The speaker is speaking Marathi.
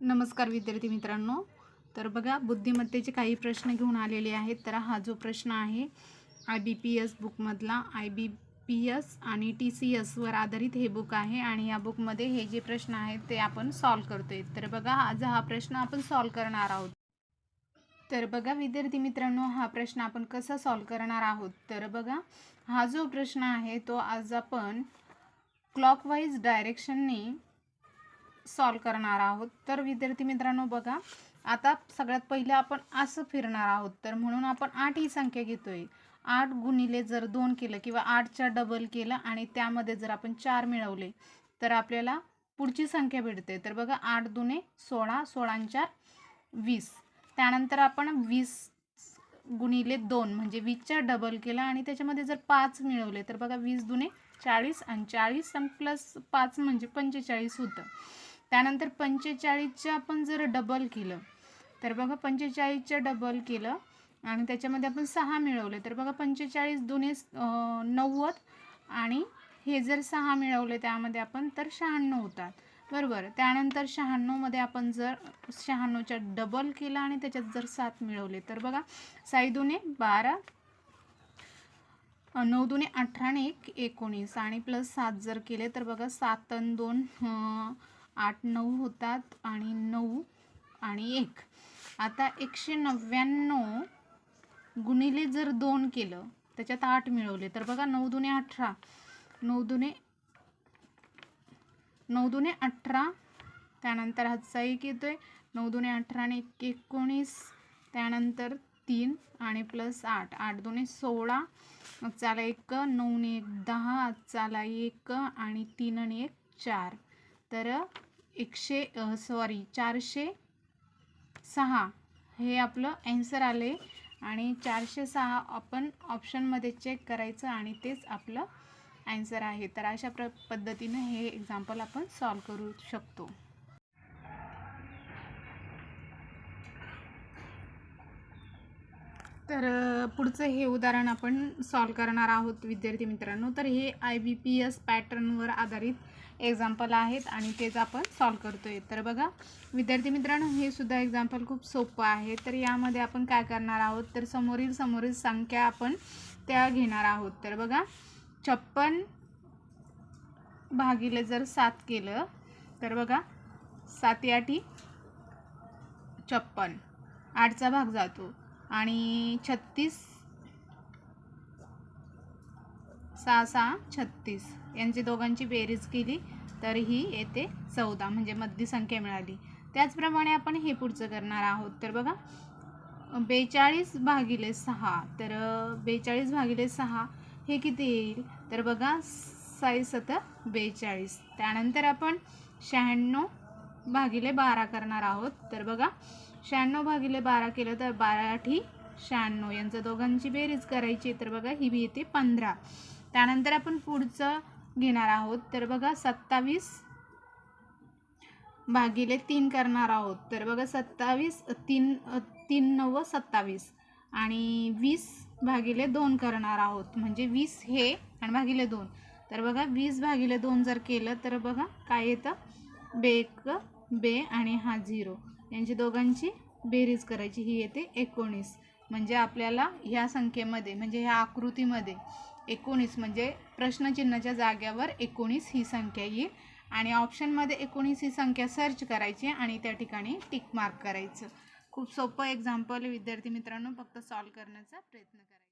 नमस्कार विद्यार्थी मित्रांनो. तर बघा बुद्धिमत्तेचे काही प्रश्न घेऊन आलेले आहेत. तर हा जो प्रश्न आहे आय बी पी एस बुकमधला आय बी पी एस आणि टी सी एसवर आधारित हे बुक आहे आणि या बुकमध्ये हे जे प्रश्न आहेत ते आपण सॉल्व करतोय. तर बघा आज हा प्रश्न आपण सॉल्व करणार आहोत. तर बघा विद्यार्थी मित्रांनो हा प्रश्न आपण कसा सॉल्व करणार आहोत? तर बघा हा जो प्रश्न आहे तो आज आपण क्लॉकवाईज डायरेक्शनने सॉल्व करणार आहोत. तर विद्यार्थी मित्रांनो बघा आता सगळ्यात पहिलं आपण असं फिरणार आहोत. तर म्हणून आपण आठ ही संख्या घेतोय. आठ गुणिले जर दोन केलं किंवा आठच्या डबल केलं आणि त्यामध्ये जर आपण चार मिळवले तर आपल्याला पुढची संख्या भेटते. तर बघा आठ दुने सोळा सोळांचार वीस. त्यानंतर आपण वीस गुणिले दोन म्हणजे वीसच्या डबल केलं आणि त्याच्यामध्ये जर पाच मिळवले तर बघा वीस दुने चाळीस आणि चाळीस आणि प्लस पाच म्हणजे पंचेचाळीस होतं. त्यानंतर पंचेचाळीसचं आपण जर डबल केलं तर बघा पंचेचाळीसच्या डबल केलं आणि त्याच्यामध्ये आपण सहा मिळवले तर बघा पंचेचाळीस दोन्ही नव्वद आणि हे जर सहा मिळवले त्यामध्ये आपण तर शहाण्णव होतात. बरोबर? त्यानंतर शहाण्णवमध्ये आपण जर शहाण्णवच्या डबल केलं आणि त्याच्यात जर सात मिळवले तर बघा साई दुने बारा नऊ दुने अठरा आणि एक एकोणीस आणि प्लस सात जर केले तर बघा सात दोन आठ नऊ होतात आणि नऊ आणि एक. आता एकशे नव्याण्णव गुणिले जर दोन केलं त्याच्यात आठ मिळवले. तर बघा नऊ दुने अठरा नऊ दुने नऊ दुने अठरा त्यानंतर हातचा एक आहे नऊ दुने अठरा आणि एक एकोणीस त्यानंतर तीन आणि प्लस आठ. आठ दोन्ही सोळा चाला एक नऊ ने एक दहा चाला एक आणि तीन आणि एक चार. तर एकशे सॉरी चारशे सहा. हे आपलं ॲन्सर आले. आणि चारशे सहा आपण ऑप्शनमध्ये चेक करायचं आणि तेच आपलं ॲन्सर आहे. तर अशा प्र पद्धतीनं हे एक्झाम्पल आपण सॉल्व करू शकतो. तर पुढचं हे उदाहरण आपण सॉल्व करणार आहोत विद्यार्थी मित्रांनो. तर हे आय बी पी एस पॅटर्नवर आधारित एक्झाम्पल आहेत आणि तेच आपण सॉल्व करतो आहे तर बघा विद्यार्थी मित्रांनो हे सुद्धा एक्झाम्पल खूप सोपं आहे. तर यामध्ये आपण काय करणार आहोत? तर समोरील समोरील संख्या आपण त्या घेणार आहोत. तर बघा छप्पन भागिले जर सात केलं तर बघा साती आठी छप्पन. आठचा भाग जातो. आणि छत्तीस. सहा सहा छत्तीस. यांची दोघांची बेरीज केली तर ही येते चौदा म्हणजे मध्य संख्या मिळाली. त्याचप्रमाणे आपण हे पुढचं करणार आहोत. तर बघा बेचाळीस भागिले सहा. तर बेचाळीस भागिले सहा हे किती येईल? तर बघा साई सत बेचाळीस. त्यानंतर आपण शहाण्णव भागिले बारा करणार आहोत. तर बघा शहाण्णव भागिले बारा केलं तर बारा आठी शहाण्णव. यांचं दोघांची बेरीज करायची तर बघा ही बी येते पंधरा. त्यानंतर आपण पुढचं घेणार आहोत. तर बघा सत्तावीस भागिले तीन करणार आहोत. तर बघा सत्तावीस तीन तीन नव्व सत्तावीस. आणि वीस भागिले दोन करणार आहोत. म्हणजे वीस हे आणि भागिले दोन. तर बघा वीस भागिले दोन जर केलं तर बघा काय येतं? बेक बे आणि हा झिरो. यांची दोघांची बेरीज करायची. ही येते एकोणीस. म्हणजे आपल्याला ह्या संख्येमध्ये म्हणजे ह्या आकृतीमध्ये एकोणीस म्हणजे प्रश्नचिन्हाच्या जाग्यावर एकोणीस ही संख्या येईल. आणि ऑप्शनमध्ये एकोणीस ही संख्या सर्च करायची आणि त्या ठिकाणी टिक मार्क करायचं. खूप सोपं एक्झाम्पल विद्यार्थी मित्रांनो फक्त सॉल्व करण्याचा प्रयत्न करायचा.